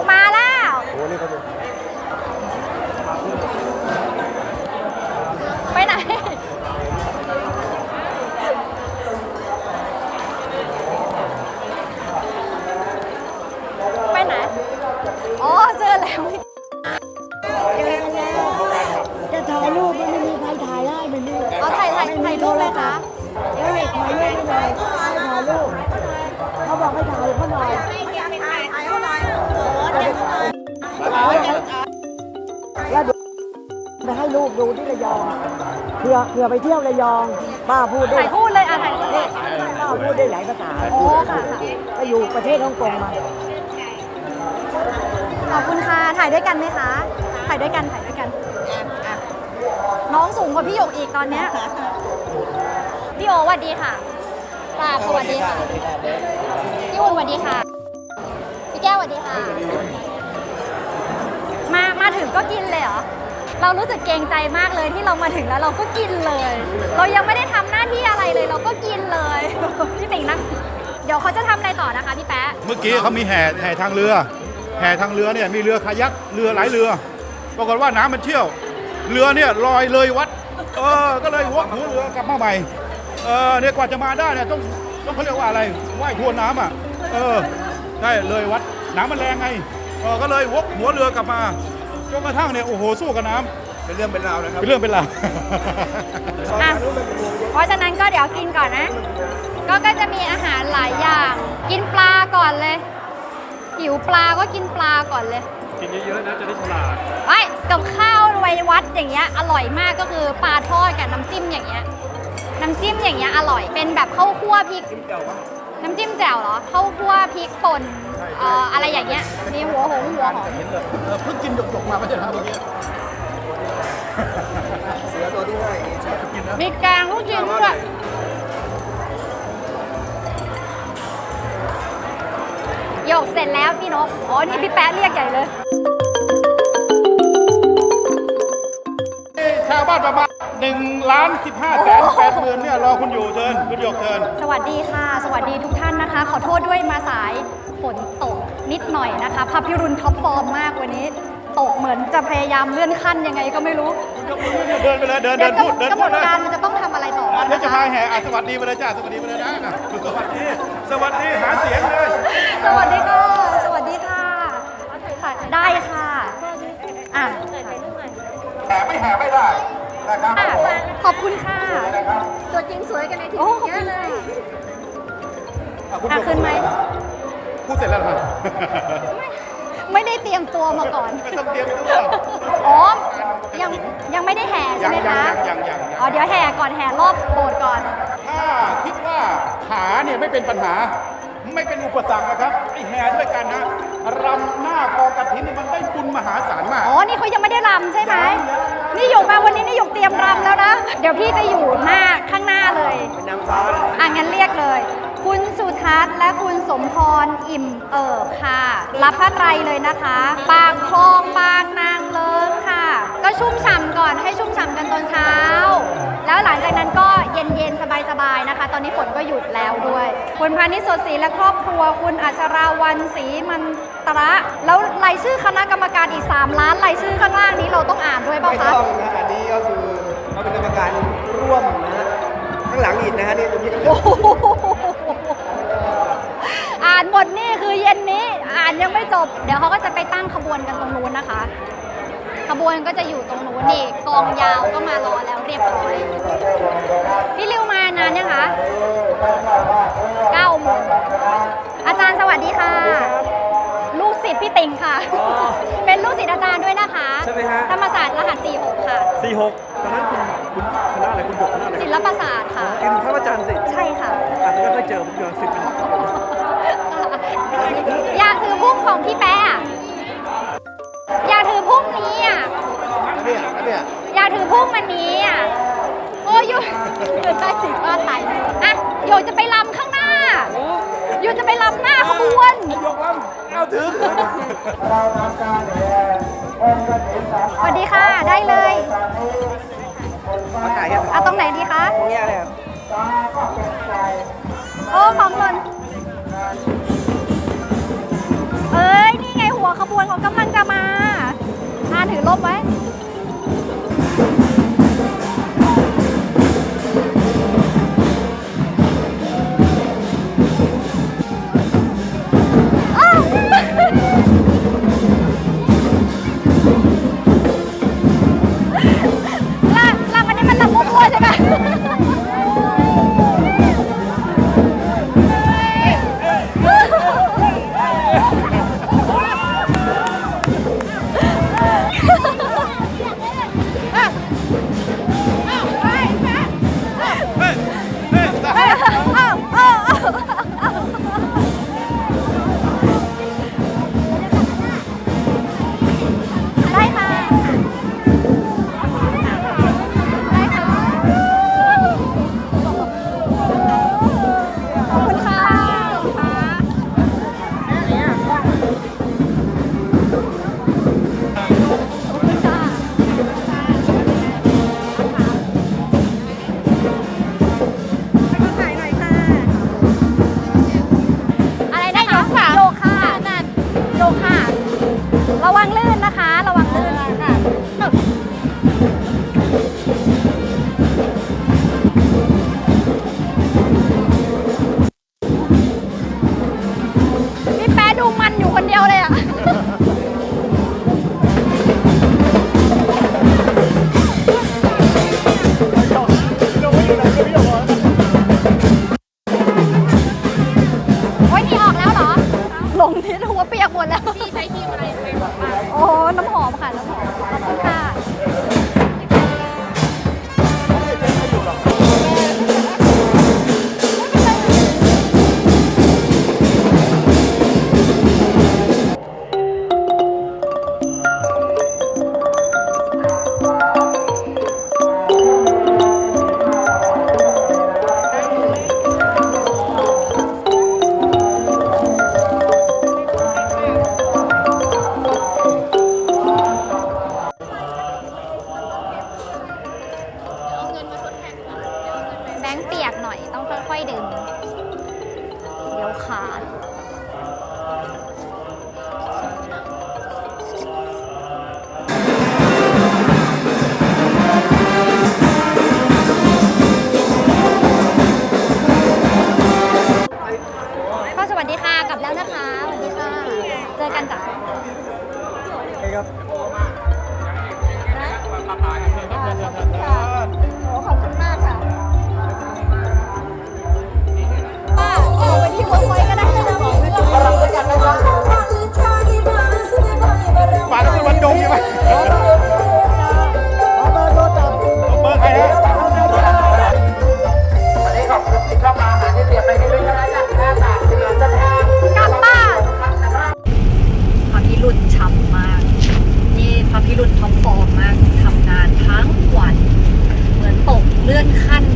กมาแล้วโอ้นี่เขาดูไปไหน ไปไหน อ๋อเจอแล้วจะถ่ายรูปมันไม่มีใครถ่ายได้มันนี่เอาถ่ายถ่ายถ่ายรูปเลยคะ เอ้ยถ่ายรูป ลูกดูที่ระยองเผื่อเผื่อไปเที่ยวระยอง ป้าพูดได้ถ่ายพูดเลยอะถ่ายพูดเลยป้าพูดได้หลายภาษาโอ้ค่ะค่ะไปอยู่ประเทศฮ่องกงมาขอบคุณค่ะ ถ่ายด้วยกันไหมคะ ถ่ายด้วยกันถ่ายด้วยกันอะน้องสูงกว่าพี่หยกอีกตอนเนี้ยพี่โอสวัสดีค่ะกราบสวัสดีค่ะ พี่อุ่นสวัสดีค่ะ พี่แก้วสวัสดีค่ะ มา มาถึงก็กินเลยเหรอ เรารู้สึกเกรงใจมากเลยที่เรามาถึงแล้วเราก็กินเลย เรายังไม่ได้ทำหน้าที่อะไรเลย เราก็กินเลยพี่ติ่งนะ เดี๋ยวเขาจะทำอะไรต่อนะคะพี่แป๊ะเมื่อกี้เขามีแห่แห่ทางเรือ แห่ทางเรือเนี่ยมีเรือคายักเรือหลายเรือปรากฏว่าน้ำมันเชี่ยว เรือเนี่ยลอยเลยวัด เออ ก็เลยวกหัวเรือกลับมาใหม่ เออเนี่ยกว่าจะมาได้เนี่ยต้องต้องเขาเรียกว่าอะไรว่ายทวนน้ำอะ เออใช่เลยวัดน้ำมันแรงไง เออก็เลยวกหัวเรือกลับมา จนกระทั่งเนี่ยโอ้โหสู้กับน้ำเป็นเรื่องเป็นราวนะครับเป็นเรื่องเป็นราว อะเพราะฉะนั้นก็เดี๋ยวกินก่อนนะ ก็ก็จะมีอาหารหลายอย่าง กินปลาก่อนเลย หิวปลาก็กินปลาก่อนเลย กินเยอะๆนะจะได้ฉลาดไอ้ยกับข้าวไวยวัดอย่างเงี้ยอร่อยมากก็คือปลาทอดกับน้ำจิ้มอย่างเงี้ยน้ำจิ้มอย่างเงี้ยอร่อยเป็นแบบข้าวคั่วพริก น้ำจิ้มแจ่วเหรอข้าวคั่วพริกป่นเอ่ออะไรอย่างเงี้ย มีหัวหงหัวหอมเออเพิ่งกินหยกๆมาไม่ใช่เหรอเมื่อกี้เสือตัวที่ให้ชอบกินนะมีแกงลูกชิ้นด้วยโยกเสร็จแล้วพี่นกอ๋อนี่พี่แป๊ะเรียกใหญ่เลยชาวบ้านประมาณ1ล้าน15แสนแปดหมื่นเนี่ยรอคุณอยู่เชิญคุณหยกเชิญ สวัสดีค่ะ สวัสดีทุกท่านนะคะ ขอโทษด้วยมาสายฝนตก นิดหน่อยนะคะภาพพิรุณท็อปฟอร์มมากวันนี้ ตกเหมือนจะพยายามเลื่อนขั้นยังไงก็ไม่รู้ยกมือขึ้นเดินไปเลยเดินเดินพูดเดินกำหพูนดดเลยการมันจะต้องทำอะไรต่ออะนะเดี๋ยวจะคะพายแห่อะสวัสดีไปเลยจ้าสวัสดีไปเลยนะอะสวัสดีสวัสดีหาเสียงเลยสวัสดีค่ะสวัสดีค่ะค่ะได้ค่ะอะแห่ไม่แห่ไม่ได้นะครับอะขอบคุณค่ะตัวจริงสวยกันในทีโอ้วีขอบเยคุอะณเลยอะคุณอะหยกขึ้นไหม พูดเสร็จแล้วเหรอไม่ได้เตรียมตัวมาก่อน ไม่ต้องเตรียมไม่ต้องเตรียม อ๋อ ยังยังไม่ได้แห่ใช่ไหมคะยังยังยังยังอ๋อ เดี๋ยวแห่ก่อนแห่รอบโบสถ์ก่อน ถ้าคิดว่าขาเนี่ยไม่เป็นปัญหา ไม่เป็นอุปสรรคนะครับไอ้แห่ด้วยกันนะรำหน้ากองกระถินนี่มันได้บุญมหาศาลมาก อ๋อ นี่เขายังไม่ได้รำใช่ไหม นี่หยกมาวันนี้นี่หยกเตรียมรำแล้วนะ เดี๋ยวพี่จะอยู่หน้าข้างหน้า สมพรอิ่มเอิบค่ะ รับพระไตรเลยนะคะ ปากคลองบางนางเลิงค่ะ ก็ชุ่มฉ่ำก่อนให้ชุ่มฉ่ำกันตอนเช้า แล้วหลังจากนั้นก็เย็นๆ สบายๆ นะคะ ตอนนี้ฝนก็หยุดแล้วด้วย คุณพานิชสดศรีและครอบครัวคุณอัชราวันศรีมันตระแล้วรายชื่อคณะกรรมการอีก 3 ล้านรายชื่อข้างล่างนี้เราต้องอ่านด้วยเปล่าไม่คะต้องนะอันนี้ก็คือเขาเป็นกรรมการร่วมนะฮะข้างหลังอีกนะฮะนี่ตรงนี้ก็ โอ้โหอ่านหมดนี่คือเย็นนี้ อ่าน ยังไม่จบ เดี๋ยวเขาก็จะไปตั้งขบวนกันตรงนู้นนะคะ ขบวนก็จะอยู่ตรงนู้นนี่กองยาวก็มารอแล้วเรียบร้อย พี่ริวมานานยังคะ9โมงอาจารย์สวัสดีค่ะ ลูกศิษย์พี่ติงค่ะ เป็นลูกศิษย์อาจารย์ด้วยนะคะใช่ไหมฮะ ธรรมศาสตร์รหัส46ค่ะ สี่หกตอนนั้นคุณคุณคณะอะไรคุณบกคณะอะไรศิลปศาสตร์ค่ะ เอ็นท่านอาจารย์สิใช่ค่ะ อาจจะไม่ค่อยเจอผมเจอสิบเป็น อยากถือพุ่มของพี่แป๊ะอะอยากถือพุ่มนี้อะ เนี่ยเนี่ยอยากถือพุ่มมันนี้อะ โอ้ยอยู่ใต้สีฟ้าไทยอะโยจะไปลำข้างหน้าโยจะไปลำหน้าขบวน ยกลำเอาถึงสวัสดีค่ะ ได้เลย มาถ่ายให้เอาตรงไหนดีคะ ตรงเนี้ยเลยครับ โอ้ ของหล่น ขบวนของกำลังจะมาอาถือลบไว้ ลงที่หัวเปียกหมดแล้ว พี่ใช้ครีมอะไรไปบอกมาโอ้น้ำหอมค่ะน้ำหอม ขอบคุขอบคุณมากค่ะป้าเอาไปที่หัวไฟก็ได้ป้าต้เป็นวันดงใช่ไหม ขั้น